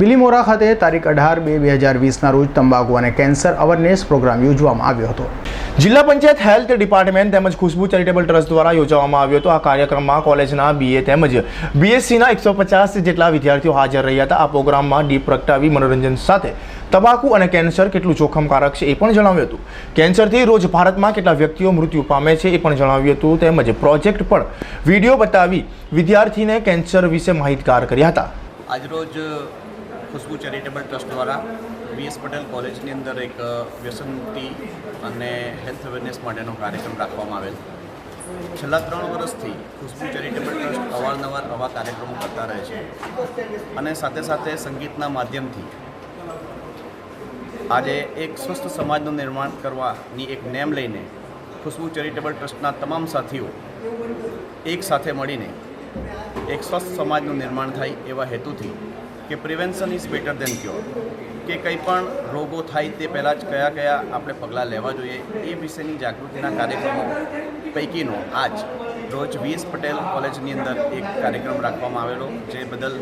બિલીમોરા ખાતે તારીખ અઢાર બે બે હજાર વીસના રોજ તંબાકુ અને કેન્સર અવેરનેસ પ્રોગ્રામ યોજવામાં આવ્યો હતો. જિલ્લા પંચાયત હેલ્થ ડિપાર્ટમેન્ટ તેમજ ખુશ્બુ ચેરિટેબલ ટ્રસ્ટ દ્વારા યોજવામાં આવ્યો હતો. આ કાર્યક્રમમાં કોલેજના બીએ તેમજ બીએસસીના એકસો પચાસ જેટલા વિદ્યાર્થીઓ હાજર રહ્યા હતા. આ પ્રોગ્રામમાં ડીપ પ્રગટાવી મનોરંજન સાથે તંબાકુ અને કેન્સર કેટલું જોખમકારક છે એ પણ જણાવ્યું હતું. કેન્સરથી રોજ ભારતમાં કેટલા વ્યક્તિઓ મૃત્યુ પામે છે એ પણ જણાવ્યું હતું. તેમજ પ્રોજેક્ટ પણ વીડિયો બતાવી વિદ્યાર્થીને કેન્સર વિશે માહિતગાર કર્યા હતા. આજરોજ ખુશ્બુ ચેરિટેબલ ટ્રસ્ટ દ્વારા વીએસ પટેલ કોલેજની અંદર એક વ્યસનમુક્તિ અને હેલ્થ અવેરનેસ માટેનો કાર્યક્રમ રાખવામાં આવેલ. છેલ્લા ત્રણ વર્ષથી ખુશ્બુ ચેરિટેબલ ટ્રસ્ટ અવારનવાર આવા કાર્યક્રમો કરતા રહે છે અને સાથે સાથે સંગીતના માધ્યમથી આજે એક સ્વસ્થ સમાજનું નિર્માણ કરવાની એક નેમ લઈને ખુશ્બુ ચેરિટેબલ ટ્રસ્ટના તમામ સાથીઓ એક સાથે મળીને એક સ્વસ્થ સમાજનું નિર્માણ થાય એવા હેતુથી કે prevention is better than cure કે કંઈ પણ રોગો થાય તે પહેલાં જ કયા કયા આપણે પગલાં લેવા જોઈએ, એ વિશેની જાગૃતિના કાર્યક્રમો પૈકીનો આજ રોજ વીએસ પટેલ કોલેજની અંદર એક કાર્યક્રમ રાખવામાં આવેલો, જે બદલ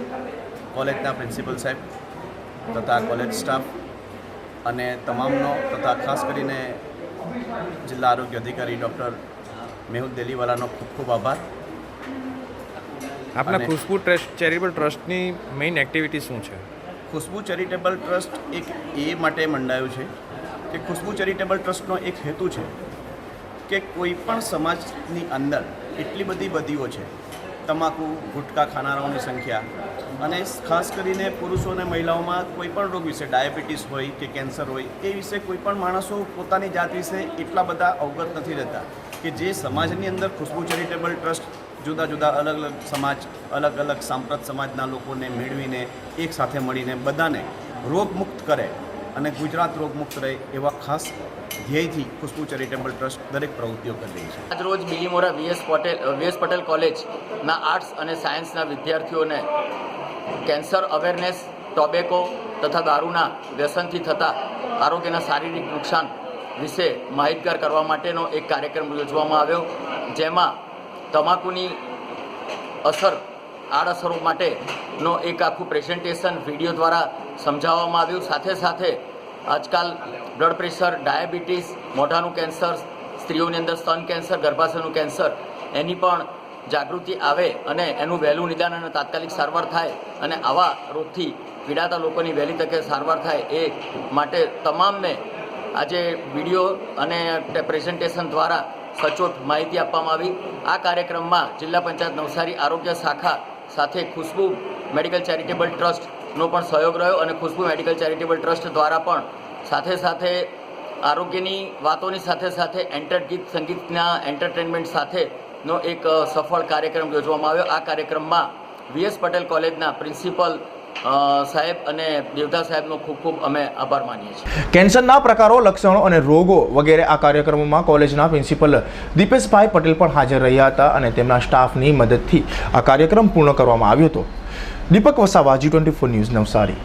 કોલેજના પ્રિન્સિપલ સાહેબ તથા કોલેજ સ્ટાફ અને તમામનો તથા ખાસ કરીને જિલ્લા આરોગ્ય અધિકારી ડૉક્ટર મેહુલ દેલીવાલાનો ખૂબ ખૂબ આભાર. અને- ખુશ્બુ ટ્રસ્ટ ચેરિટેબલ ટ્રસ્ટની મેઇન એક્ટિવિટી શું છે? ખુશ્બુ ચેરિટેબલ ટ્રસ્ટ એક એ માટે મંડાયું છે કે ખુશ્બુ ચેરિટેબલ ટ્રસ્ટનો એક હેતુ છે કે કોઈ પણ સમાજની અંદર એટલી બધી બદીઓ છે. તમાકુ ગુટકા ખાનારાઓની સંખ્યા અને ખાસ કરીને પુરુષો અને મહિલાઓમાં કોઈ પણ રોગ વિશે ડાયાબિટીસ હોય કે કેન્સર હોય એ વિશે કોઈ પણ માણસો પોતાની જાત વિશે એટલા બધા અવગત નથી રહેતા કે જે સમાજની અંદર ખુશ્બુ ચેરિટેબલ ટ્રસ્ટ જુદા જુદા અલગ અલગ સમાજ, અલગ અલગ સાંપ્રત સમાજના લોકોને મેળવીને એક સાથે મળીને બધાને રોગમુક્ત કરે અને ગુજરાત રોગમુક્ત રહે એવા ખાસ ધ્યેયથી ખુશ્બુ ચેરિટેબલ ટ્રસ્ટ દરેક પ્રવૃત્તિઓ કરી રહી છે. આજ રોજ બિલીમોરા વીએસ પટેલ વીએસ પટેલ કોલેજના આર્ટ્સ અને સાયન્સના વિદ્યાર્થીઓને કેન્સર અવેરનેસ, ટોબેકો તથા દારૂના વ્યસનથી થતા આરોગ્યના શારીરિક નુકસાન વિશે માહિતગાર કરવા માટેનો એક કાર્યક્રમ યોજવામાં આવ્યો, જેમાં તમાકુની અસર, આડઅસરો માટેનો એક આખું પ્રેઝન્ટેશન વીડિયો દ્વારા સમજાવવામાં આવ્યું. સાથે સાથે આજકાલ બ્લડ પ્રેશર ડાયાબિટીસ મોઢાનું કેન્સર સ્ત્રીઓની અંદર સ્તન કેન્સર ગર્ભાશયનું કેન્સર એની પણ જાગૃતિ આવે અને એનું વહેલું નિદાન અને તાત્કાલિક સારવાર થાય અને આવા રોગથી પીડાતા લોકોની વહેલી તકે સારવાર થાય એ માટે તમામને આજે વીડિયો અને પ્રેઝન્ટેશન દ્વારા સચોટ માહિતી આપવામાં આવી. આ કાર્યક્રમમાં જિલ્લા પંચાયત નવસારી આરોગ્ય શાખા સાથે ખુશ્બુ મેડિકલ ચેરિટેબલ ટ્રસ્ટનો પણ સહયોગ રહ્યો અને ખુશ્બુ મેડિકલ ચેરિટેબલ ટ્રસ્ટ દ્વારા પણ સાથે સાથે આરોગ્યની વાતોની સાથે સાથે એન્ટર ગીત સંગીતના એન્ટરટેનમેન્ટ સાથેનો એક સફળ કાર્યક્રમ યોજવામાં આવ્યો. આ કાર્યક્રમમાં વીએસ પટેલ કોલેજના પ્રિન્સિપલ સાહેબ અને દેવતા સાહેબનો ખૂબ ખૂબ અમે આભાર માનીએ છીએ. કેન્સરના પ્રકારો, લક્ષણો અને રોગો વગેરે આ કાર્યક્રમોમાં કોલેજના પ્રિન્સિપલ દીપેશભાઈ પટેલ પણ હાજર રહ્યા હતા અને તેમના સ્ટાફની મદદથી આ કાર્યક્રમ પૂર્ણ કરવામાં આવ્યો હતો. Deepak Vasava, G twenty four news Navsari.